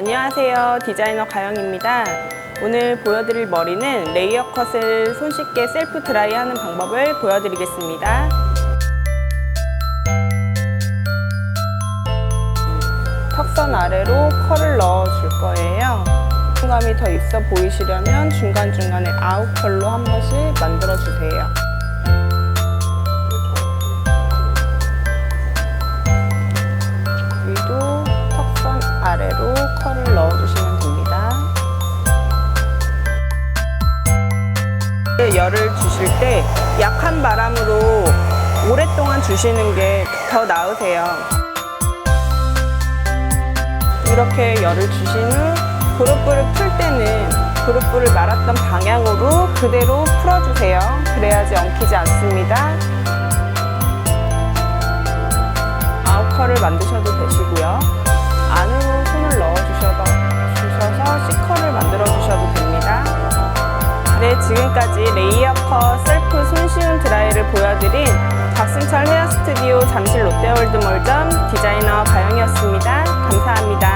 안녕하세요. 디자이너 가영입니다. 오늘 보여드릴 머리는 레이어 컷을 손쉽게 셀프 드라이 하는 방법을 보여드리겠습니다. 턱선 아래로 컬을 넣어 줄 거예요. 중감이 더 있어 보이시려면 중간중간에 아웃 컬로 한 번씩 만들어 주세요. 아래로 컬을 넣어주시면 됩니다. 열을 주실 때 약한 바람으로 오랫동안 주시는 게 더 나으세요. 이렇게 열을 주신 후 그룹불을 풀 때는 그룹불을 말았던 방향으로 그대로 풀어주세요. 그래야지 엉키지 않습니다. 아웃컬을 만드셔도 되시고요. 네, 지금까지 레이어 컷 셀프 손쉬운 드라이를 보여드린 박승철 헤어 스튜디오 잠실 롯데월드몰점 디자이너 가영이었습니다. 감사합니다.